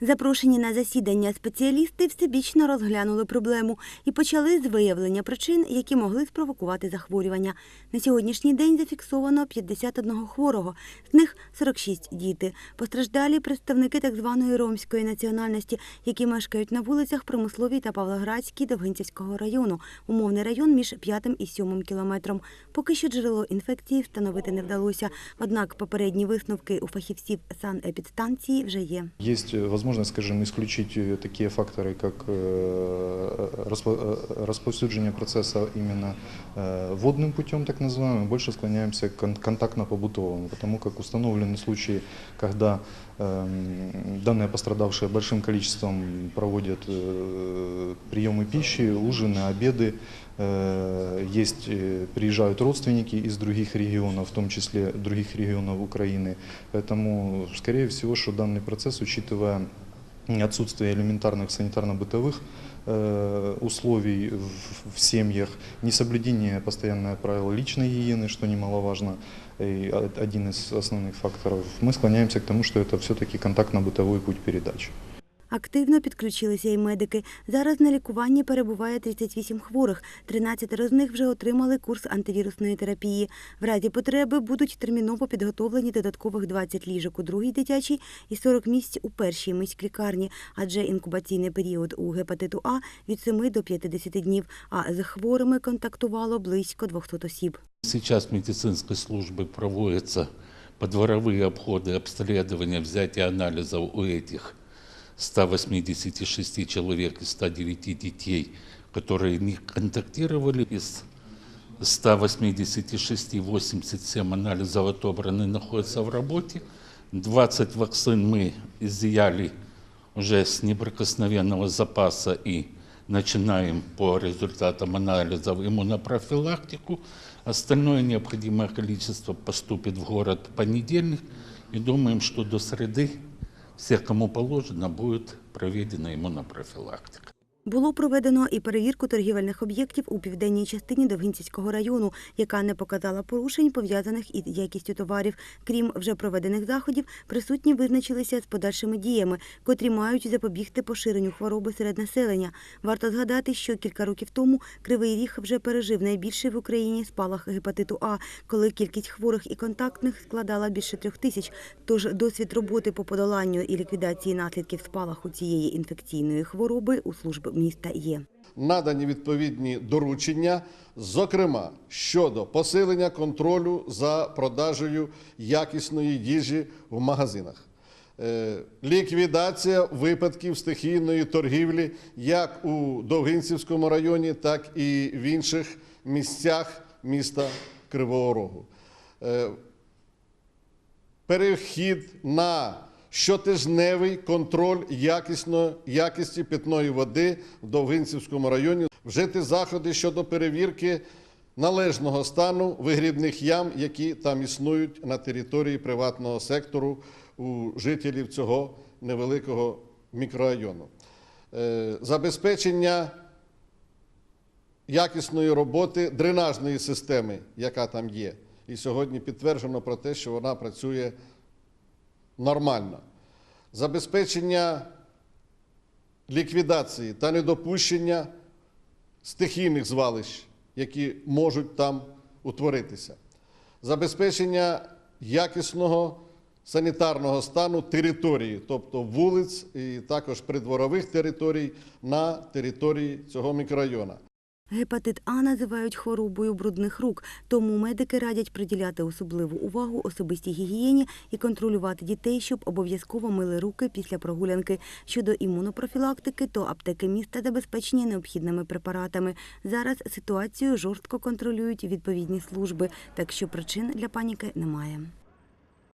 Запрошені на засідання спеціалісти всебічно розглянули проблему і почали з виявлення причин, які могли спровокувати захворювання. На сьогоднішній день зафіксовано 51 хворого, з них 46 діти. Постраждалі представники так званої ромської національності, які мешкають на вулицях Промисловій та Павлоградській Довгинцівського району. Умовний район між 5 і 7 кілометром. Поки що джерело інфекції встановити не вдалося. Однак попередні висновки у фахівців санепідстанції вже є. Есть э, возможность, скажем, исключить э, такие факторы, как э, распо- э, расповсюджение процесса именно э, водным путем, так называемым, больше склоняемся к кон- контактно-побытовому, потому как установлены случаи, когда эм, данные пострадавшие большим количеством проводят э, приемы пищи, ужины, обеды, Э, Есть, э, приезжают родственники из других регионов, в том числе других регионов Украины. Поэтому, скорее всего, что данный процесс, учитывая отсутствие элементарных санитарно-бытовых э, условий в, в семьях, несоблюдение постоянное правил личной гигиены, что немаловажно, и о- один из основных факторов, мы склоняемся к тому, что это все-таки контактно-бытовой путь передачи. Активно підключилися і медики. Зараз на лікуванні перебуває 38 хворих. 13 з них вже отримали курс антивірусної терапії. В разі потреби будуть терміново підготовлені додаткових 20 ліжок у другій дитячій і 40 місць у першій міськлікарні, адже інкубаційний період у гепатиту А від 7 до 50 днів, а з хворими контактувало близько 200 осіб. Сейчас медицинской службой проводятся подворовые обходы, обследования, взятие анализов у этих 186 человек из 109 детей, которые не контактировали. Из 186 87 анализов отобраны находятся в работе. 20 вакцин мы изъяли уже с неприкосновенного запаса и начинаем по результатам анализов иммунопрофилактику. Остальное необходимое количество поступит в город в понедельник. И думаем, что до среды всех, кому положено, будет проведена иммунопрофилактика. Було проведено і перевірку торгівельних об'єктів у південній частині Довгинцівського району, яка не показала порушень, пов'язаних із якістю товарів. Крім вже проведених заходів, присутні визначилися з подальшими діями, котрі мають запобігти поширенню хвороби серед населення. Варто згадати, що кілька років тому Кривий Ріг вже пережив найбільший в Україні спалах гепатиту А, коли кількість хворих і контактних складала більше трьох тисяч. Тож досвід роботи по подоланню і ліквідації наслідків спалаху цієї інфекційної хвороби у служби міста є. надані відповідні доручення, зокрема щодо посилення контролю за продажею якісної їжі в магазинах. Е, Ліквідація випадків стихійної торгівлі як у Довгинцівському районі, так і в інших місцях міста Кривого Рогу. Е, перехід на щотижневий контроль якісно, якісті питної води в Довгинцівському районі, вжити заходи щодо перевірки належного стану вигрібних ям, які там існують на території приватного сектору у жителів цього невеликого мікрорайону. Е, Забезпечення якісної роботи дренажної системи, яка там є. І сьогодні підтверджено про те, що вона працює нормально. Забезпечення ліквідації та недопущення стихійних звалищ, які можуть там утворитися. Забезпечення якісного санітарного стану території, тобто вулиць і також придворових територій на території цього мікрорайону. Гепатит А називають хворобою брудних рук, тому медики радять приділяти особливу увагу особистій гігієні і контролювати дітей, щоб обов'язково мили руки після прогулянки. Щодо імунопрофілактики, то аптеки міста забезпечені необхідними препаратами. Зараз ситуацію жорстко контролюють відповідні служби, так що причин для паніки немає.